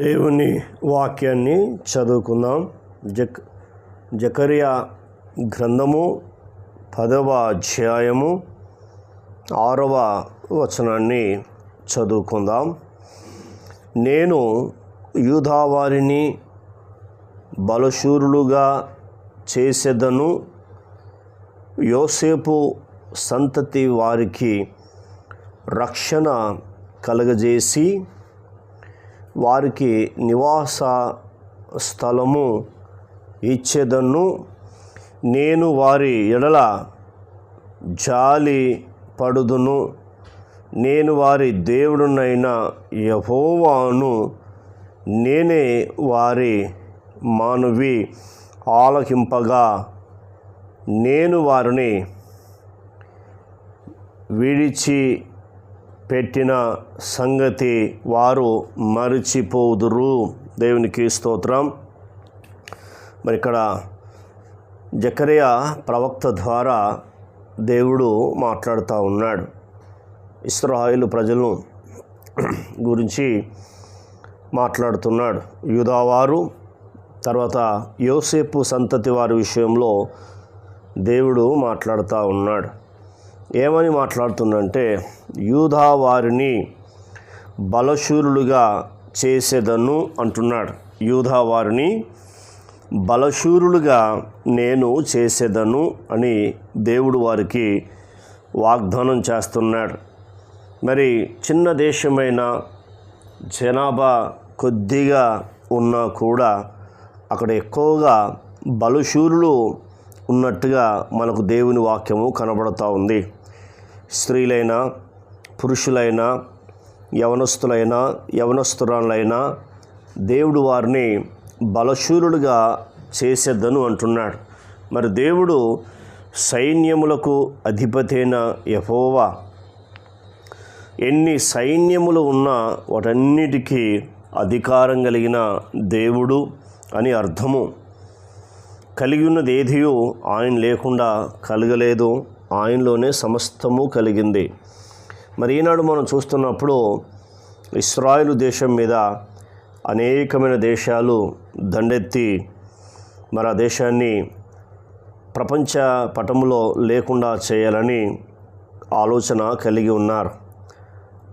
దేవుని వాక్యాన్ని చదువుకుందాం. జక్ జకరియా గ్రంథము పదవ అధ్యాయము ఆరవ వచనాన్ని చదువుకుందాం. నేను యూధావారిని బలశూరులుగా చేసేదను యోసేపు సంతతి వారికి రక్షణ కలగజేసి వారికి నివాస స్థలము ఇచ్చేదను. నేను వారి ఎడల జాలి పడుదును. నేను వారి దేవుడునైన యహోవాను. నేనే వారి మానవి ఆలకింపగా నేను వారిని విడిచి పెట్టిన సంగతి వారు మరిచిపోదురు. దేవునికి స్తోత్రం. మరి ఇక్కడ జకరియా ప్రవక్త ద్వారా దేవుడు మాట్లాడుతూ ఉన్నాడు. ఇస్రాయిలు ప్రజలను గురించి మాట్లాడుతున్నాడు. యూదావారు తర్వాత యోసేపు సంతతి వారి విషయంలో దేవుడు మాట్లాడుతూ ఉన్నాడు. ఏమని మాట్లాడుతుందంటే యూధా వారిని బలశూరులుగా చేసేదను అంటున్నాడు. యూధా వారిని బలశూరులుగా నేను చేసేదను అని దేవుడు వారికి వాగ్దానం చేస్తున్నాడు. మరి చిన్న దేశమైన జనాభా కొద్దిగా ఉన్నా కూడా అక్కడ ఎక్కువగా బలశూరులు ఉన్నట్టుగా మనకు దేవుని వాక్యము కనబడుతూ ఉంది. స్త్రీలైనా పురుషులైనా యవనస్తులైనా యవనస్తురాలైనా దేవుడు వారిని బలశూరులుగా చేసేద్దను అంటున్నాడు. మరి దేవుడు సైన్యములకు అధిపతైన యహోవా. ఎన్ని సైన్యములు ఉన్నా వాటన్నిటికీ అధికారం కలిగిన దేవుడు అని అర్థము. కలిగి ఉన్నది ఏదియో ఆయన లేకుండా కలగలేదు. ఆయనలోనే సమస్తము కలిగింది. మరి ఈనాడు మనం చూస్తున్నప్పుడు ఇస్రాయేలు దేశం మీద అనేకమైన దేశాలు దండెత్తి మరి ఆ దేశాన్ని ప్రపంచ పటములో లేకుండా చేయాలని ఆలోచన కలిగి ఉన్నారు.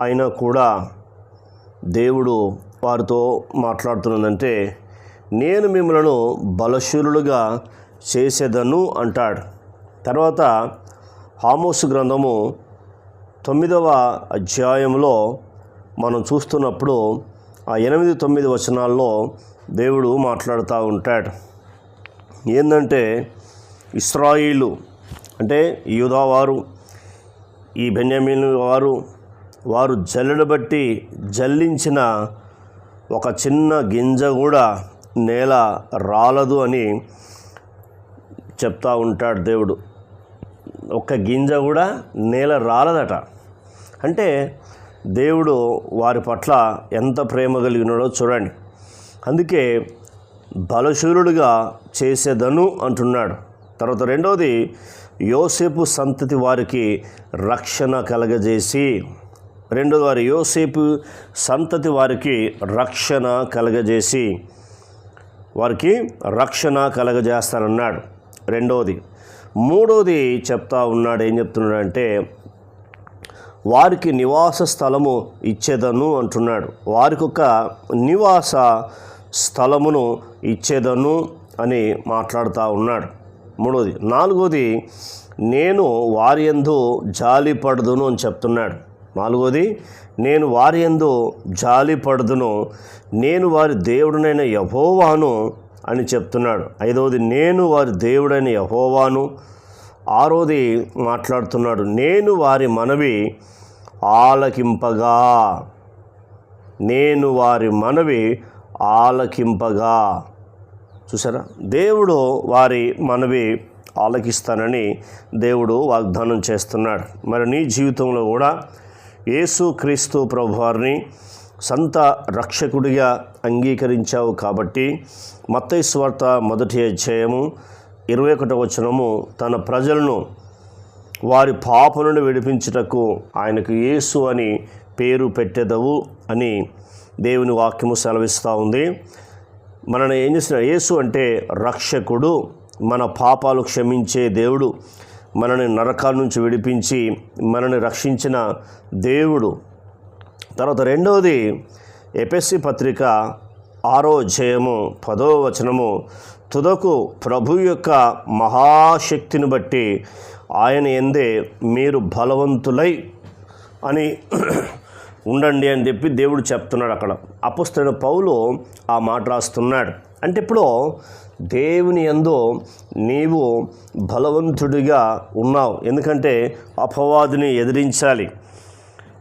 అయినా కూడా దేవుడు వారితో మాట్లాడుతున్నదంటే నేను మిమ్మలను బలశూరులుగా చేసేదను అంటాడు. తర్వాత ఆమోసు గ్రంథము తొమ్మిదవ అధ్యాయంలో మనం చూస్తున్నప్పుడు ఆ ఎనిమిది తొమ్మిది వచనాల్లో దేవుడు మాట్లాడుతూ ఉంటాడు. ఏంటంటే ఇస్రాయిలు అంటే యూదావారు ఈ బెన్యామీన్ వారు వారు జల్లెడబట్టి జల్లించిన ఒక చిన్న గింజ కూడా నేల రాలదు అని చెప్తా ఉంటాడు దేవుడు. ఒక్క గింజ కూడా నేల రాలదట. అంటే దేవుడు వారి పట్ల ఎంత ప్రేమ కలిగినాడో చూడండి. అందుకే బలశూరుడుగా చేసేదను అంటున్నాడు. తర్వాత రెండవది యోసేపు సంతతి వారికి రక్షణ కలగజేసి రెండోది వారి యోసేపు సంతతి వారికి రక్షణ కలగజేసి వారికి రక్షణ కలగజేస్తానన్నాడు. రెండవది మూడవది చెప్తా ఉన్నాడు ఏం చెప్తున్నాడంటే వారికి నివాస స్థలము ఇచ్చేదను అంటున్నాడు. వారికి ఒక నివాస స్థలమును ఇచ్చేదను అని మాట్లాడుతూ ఉన్నాడు. మూడవది నాలుగోది నేను వారి ఎందు జాలి పడదును అని చెప్తున్నాడు. నాలుగోది నేను వారి ఎందు జాలి పడదును నేను వారి దేవుడినైన యహోవాను అని చెప్తున్నాడు. ఐదవది నేను వారి దేవుడని యహోవాను ఆరోది మాట్లాడుతున్నాడు. నేను వారి మనవి ఆలకింపగా. నేను వారి మనవి ఆలకింపగా. చూసారా దేవుడు వారి మనవి ఆలకిస్తానని దేవుడు వాగ్దానం చేస్తున్నాడు. మరి నీ జీవితంలో కూడా యేసు క్రీస్తు ప్రభువారిని సంత రక్షకుడిగా అంగీకరించావు కాబట్టి మత్తైస్వార్త మొదటి అధ్యాయము ఇరవై ఒకటో వచనము తన ప్రజలను వారి పాప నుండి విడిపించుటకు ఆయనకు యేసు అని పేరు పెట్టెదవు అని దేవుని వాక్యము సెలవిస్తూ ఉంది. మనని ఏం చేసిన యేసు అంటే రక్షకుడు మన పాపాలు క్షమించే దేవుడు మనని నరకాల నుంచి విడిపించి మనని రక్షించిన దేవుడు. తర్వాత రెండవది ఎపిఎస్సి పత్రిక ఆరో అధ్యాయము పదో వచనము తుదకు ప్రభు యొక్క మహాశక్తిని బట్టి ఆయన ఎందే మీరు బలవంతులై అని ఉండండి అని చెప్పి దేవుడు చెప్తున్నాడు అక్కడ. అపుస్తున్న పౌలు ఆ మాట రాస్తున్నాడు. అంటే ఇప్పుడు దేవుని ఎందు నీవు బలవంతుడిగా ఉన్నావు. ఎందుకంటే అపవాదిని ఎదిరించాలి.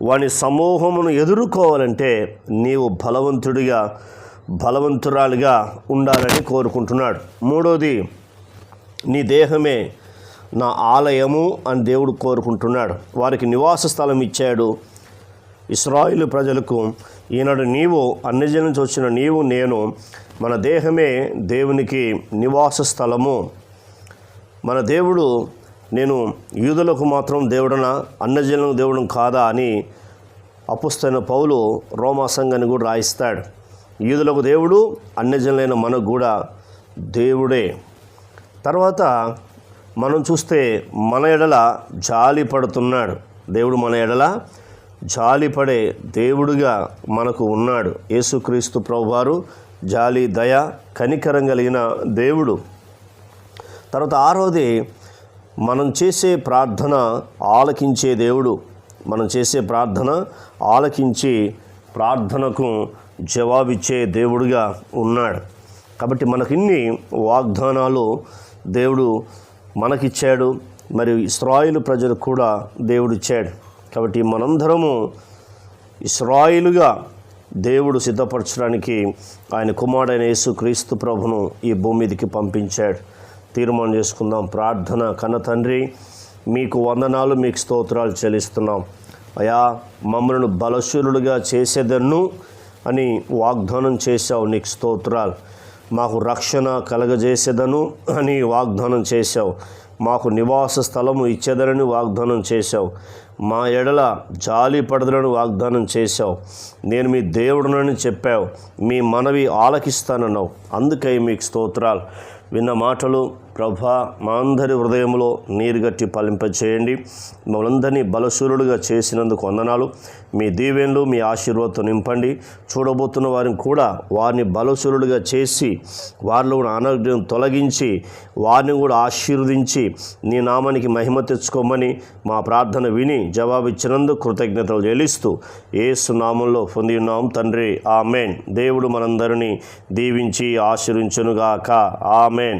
వాని సమూహమును ఎదుర్కోవాలంటే నీవు బలవంతుడిగా బలవంతురాలుగా ఉండాలని కోరుకుంటున్నాడు. మూడోది నీ దేహమే నా ఆలయము అని దేవుడు కోరుకుంటున్నాడు. వారికి నివాస స్థలం ఇచ్చాడు. ఇస్రాయిల్ ప్రజలకు ఈనాడు నీవు అన్ని జనం నుంచి వచ్చిన నీవు నేను మన దేహమే దేవునికి నివాస స్థలము. మన దేవుడు నేను యూదులకు మాత్రం దేవుడన అన్నజనులకు దేవుడు కాదా అని అపుస్తైన పౌలు రోమా సంఘాన్ని కూడా రాయిస్తాడు. యూదులకు దేవుడు అన్యజనులైన మనకు కూడా దేవుడే. తర్వాత మనం చూస్తే మన ఎడల జాలి పడుతున్నాడు. దేవుడు మన ఎడల జాలిపడే దేవుడుగా మనకు ఉన్నాడు. యేసుక్రీస్తు ప్రభువారు జాలి దయ కనికరం కలిగిన దేవుడు. తర్వాత ఆరోది మనం చేసే ప్రార్థన ఆలకించే దేవుడు. మనం చేసే ప్రార్థన ఆలకించి ప్రార్థనకు జవాబిచ్చే దేవుడుగా ఉన్నాడు. కాబట్టి మనకిన్ని వాగ్దానాలు దేవుడు మనకిచ్చాడు. మరియు ఇస్రాయిల్ ప్రజలకు కూడా దేవుడు ఇచ్చాడు కాబట్టి మనందరము ఇస్రాయిలుగా దేవుడు సిద్ధపరచడానికి ఆయన కుమారుడైన యేసు క్రీస్తు ప్రభును ఈ భూమి మీదకి పంపించాడు. తీర్మానం చేసుకుందాం. ప్రార్థన కన్న తండ్రి మీకు వందనాలు మీకు స్తోత్రాలు చెల్లిస్తున్నాం. అయా మమ్మలను బలశూరులుగా చేసేదన్ను అని వాగ్దానం చేశావు నీకు స్తోత్రాలు. మాకు రక్షణ కలగజేసేదను అని వాగ్దానం చేశావు. మాకు నివాస స్థలము ఇచ్చేదనని వాగ్దానం చేశావు. మా ఎడల జాలి పడదలను వాగ్దానం చేశావు. నేను మీ దేవుడునని చెప్పావు. మీ మనవి ఆలకిస్తానన్నావు. అందుకై మీకు స్తోత్రాలు. విన్న మాటలు ప్రభా మా అందరి హృదయంలో నీరుగట్టి పలింపచేయండి మమ్మల్ందరినీ బలశూరుడుగా చేసినందుకు వందనాలు. మీ దీవెన్లు మీ ఆశీర్వాదంతో నింపండి. చూడబోతున్న వారిని కూడా వారిని బలశూరుడుగా చేసి వారిలో ఉన్న అనారోగ్యం తొలగించి వారిని కూడా ఆశీర్వదించి నీ నామానికి మహిమ తెచ్చుకోమని మా ప్రార్థన విని జవాబిచ్చినందుకు కృతజ్ఞతలు చెల్లిస్తూ ఏసు నామంలో పొంది ఉన్నాం తండ్రి. ఆమెన్. దేవుడు మనందరినీ దీవించి ఆశీర్వించునుగాక. ఆమెన్.